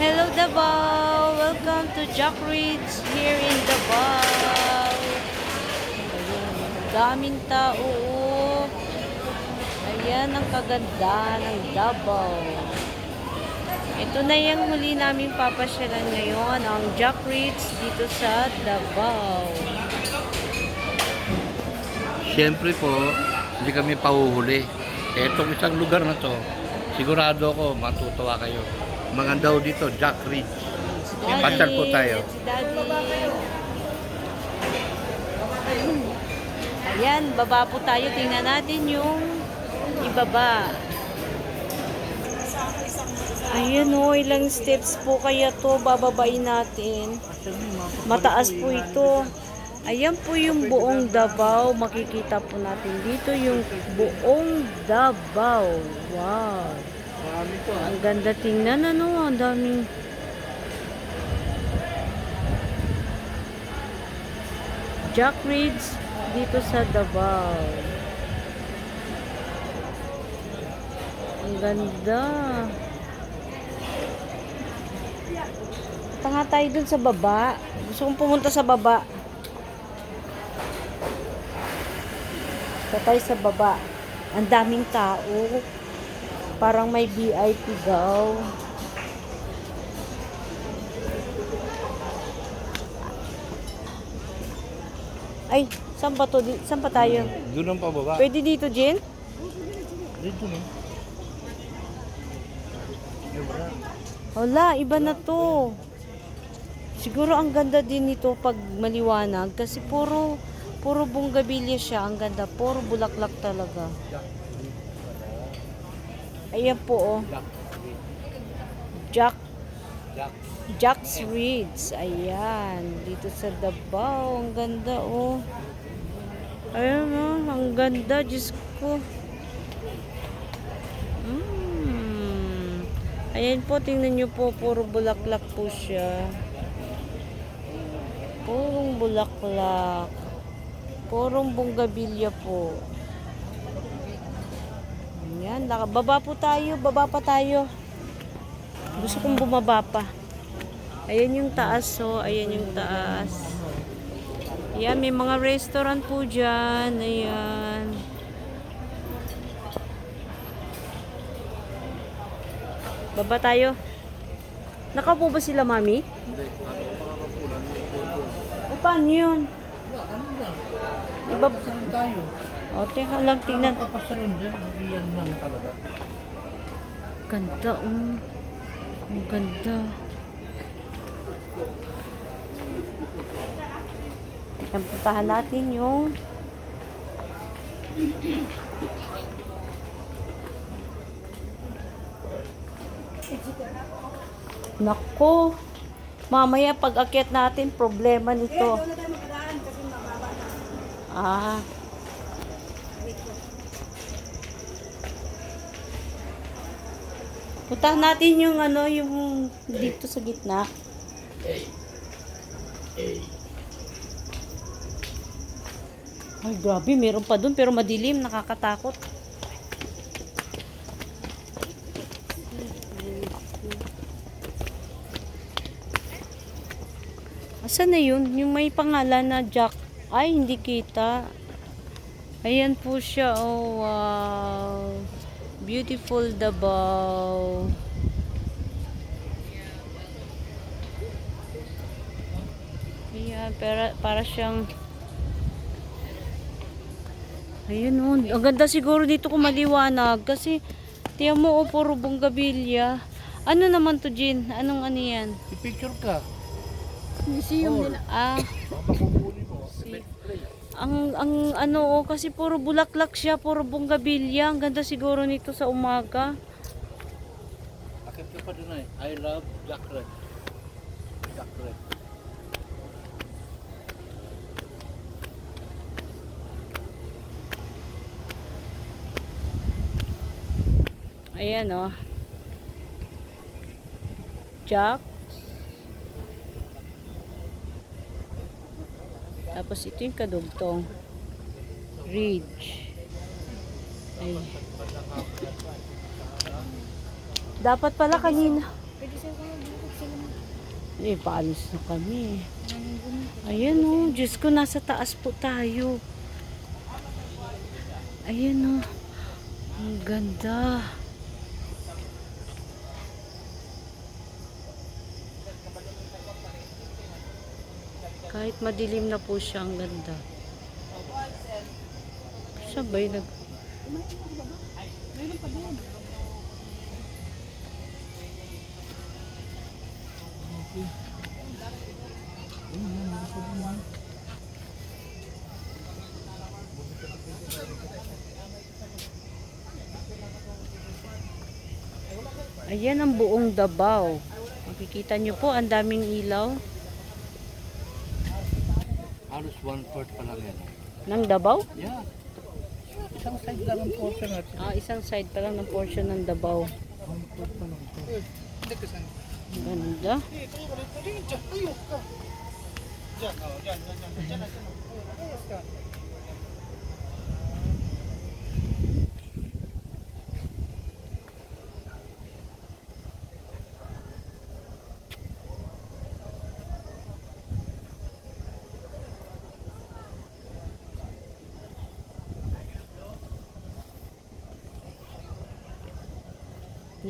Hello Davao! Welcome to Jack Ridge here in Davao. Daming tao. Ayan ang kaganda ng Davao. Ito na yung huli naming papasyalan ngayon, ang Jack Ridge dito sa Davao. Siyempre po, hindi kami pahuhuli. Etong isang lugar na to, sigurado ako matutuwa kayo. Mga daw dito, Jack Ridge. Pasyal po tayo. Ayan, baba po tayo. Tingnan natin yung ibaba. Ayan o, ilang steps po kaya to bababain natin. Mataas po ito. Ayan po yung buong Davao. Makikita po natin dito yung buong Davao. Wow. Ang ganda tingnan ano. Ang daming Jack Ridge dito sa Davao. Ang ganda. Tanga tayo dun sa baba. Gusto kong pumunta sa baba. Punta tayo sa baba. Ang daming tao. Parang may VIP daw. Ay, saan ba to? Saan pa tayo? Doon ang pababa. Pwede dito, Jen? Dito no? Wala, iba na to. Siguro ang ganda din nito pag maliwanag kasi puro puro bunggabilya siya. Ang ganda, puro bulaklak talaga. Ayan po oh. Jack Jack. Jack's Reeds. Ayan, dito sa Davao. Ang ganda oh. Ayan oh, ang ganda, Diyos ko. Mm. Ayan po, tingnan nyo po, puro bulaklak po siya. Purong bulaklak. Purong bunggabilya po. Laka- baba po tayo, baba pa tayo. Gusto kong bumaba pa. Ayan yung taas, so, ayan yung taas. Ayan, may mga restaurant po dyan. Ayan. Baba tayo. Nakaupo ba sila, mami? O, paano yun? Iba... Saan tayo? O, teka lang, tingnan. Papasarin dyan, yan lang talaga. Ganda, um. Ang ganda. Yan, puntahan natin yung Nako. Mamaya pag akyat natin, problema nito. Ah. Puntahan natin yung ano, yung dito sa gitna. Ay, grabe, meron pa dun, pero madilim, nakakatakot. Asan na yun? Yung may pangalan na Jack. Ay, hindi kita. Ayan po siya. Oh, wow. Beautiful Davao. Ayan, para, para siyang Ayun oh, ang ganda siguro dito kung maliwanag kasi tiyan mo oh, puro bonggabilya. Ano naman to, Jin? Anong ano yan? I-picture ka. Museum nila. Ah, ang, ang ano oh, kasi puro bulaklak siya, puro bonggabilya. Ang ganda siguro nito sa umaga. Akit ka pa doon ay. I love Jack Red. Jack Red. Ayan oh. Jack. Tapos ito yung kadugtong. Ridge. Ay. Dapat pala kanina. Eh, paalis na kami. Ayan oh, Diyos ko, nasa taas po tayo. Ayan oh. Ang ganda. Kahit madilim na po siya, ang ganda. Sabay nag... Mayroon pa doon. Ayan ang buong Davao. Makikita nyo po, ang daming ilaw. Halos one-fourth pa lang yan. Ng Davao? Yeah. Isang side lang ang portion natin. Ah, isang side pa lang ng portion ng Davao. One-fourth pa lang ito. Ang ganda.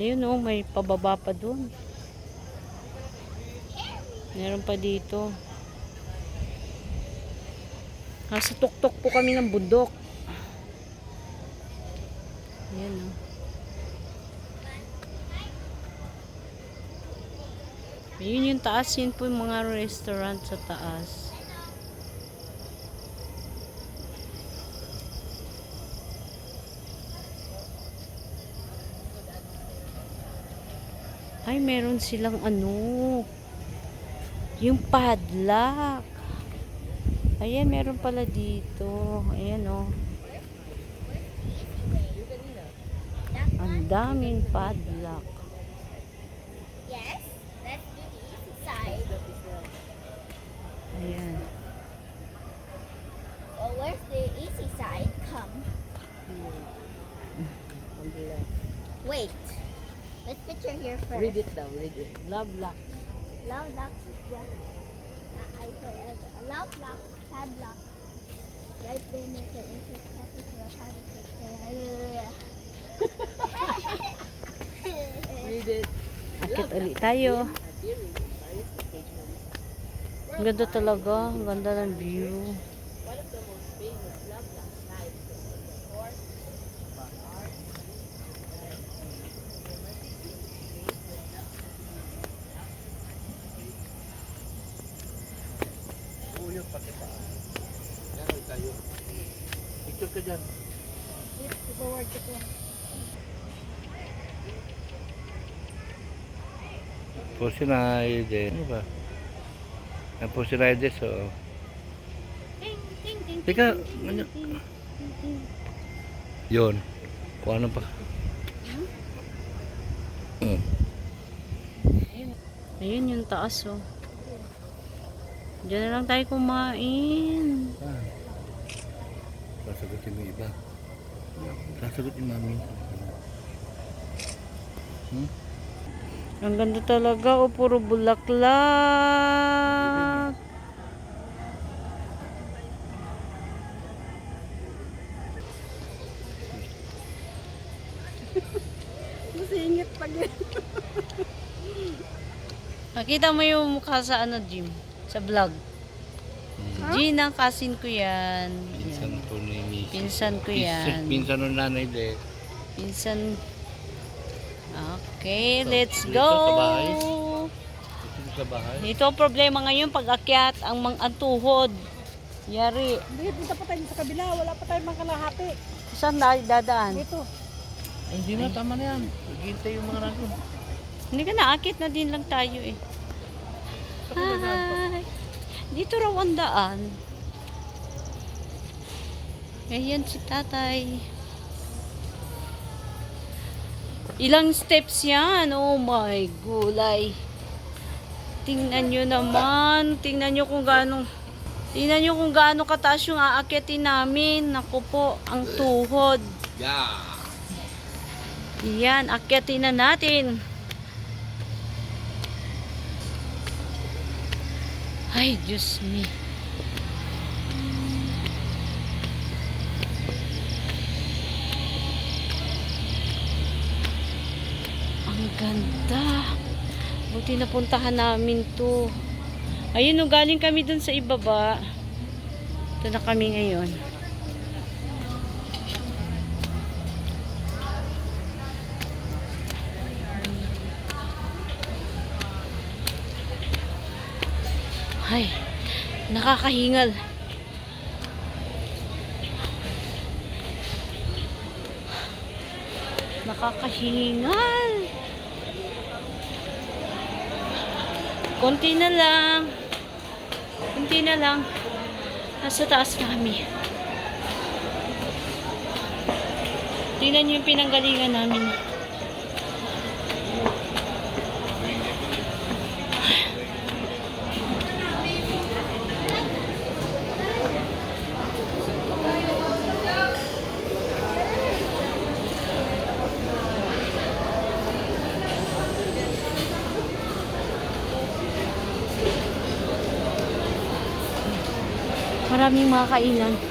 Ayun oh, may pababa pa dun. Meron pa dito. Nasa tuktok po kami ng bundok. Ayan oh. Ayun yung taas, yun po yung mga restaurant sa taas. Ay, meron silang ano. Yung padlock. Ayan, meron pala dito. Ayan, oh. Ang daming padlock. Yes, let's do the easy side. Ayan. Well, where's the easy side? Come. Wait. Your here first. Read it daw, read it. Love lock. Love lock. Yeah. I said love lock, padlock. Right there, make an easy copy for a private picture. Read it. Akit ulit tayo. Ang ganda talaga. Ang ganda ng view. Uyo, pati pa. Yan, ulit tayo. Picture ka dyan. Forward to ko. Porcinaide. Ano ba? Ang. Ting, ting, ting, Teka, ano? Yun. Kung ano pa. Mm. Ayun yung taas oh. Diyan na lang tayo kumain. Ah. Sasagutin mo iba. Sasagutin mami. Hmm? Ang ganda talaga oh, puro bulaklak. Masingit pag Nakita mo yung mukha sa ano, Jim? Sa vlog. Hmm. Gina, kasin ko yan. Pinsan ni. Pinsan ko Pinsan- yan. Pinsan ng nanay de. Pinsan. Okay, let's Dito go. sa bahay? Dito sa bahay. Dito ang problema ngayon pag akyat ang mang ang tuhod. Yari. Hindi, punta pa tayo sa kabila. Wala pa tayong makalahati. Saan na dadaan? Dito. Ay, hindi na, tama na yan. Maghintay yung mga nandun. Hindi ka naakit na din lang tayo eh. Hi. Dito raw ang daan. Ayan si tatay. Ilang steps yan? Oh my gulay. Tingnan nyo naman. Tingnan nyo kung gaano Tingnan nyo kung gaano kataas yung aakyatin namin. Naku po, ang tuhod. Yeah. Yan, akyatin na natin. Ay, Diyos me. Ganda. Buti napuntahan namin to. Ayun, no, galing kami dun sa ibaba. Ito na kami ngayon. Ay, nakakahingal. Nakakahingal. Konti na lang. Konti na lang. Nasa taas na kami. Tingnan niyo yung pinanggalingan namin. Maraming mga kainan.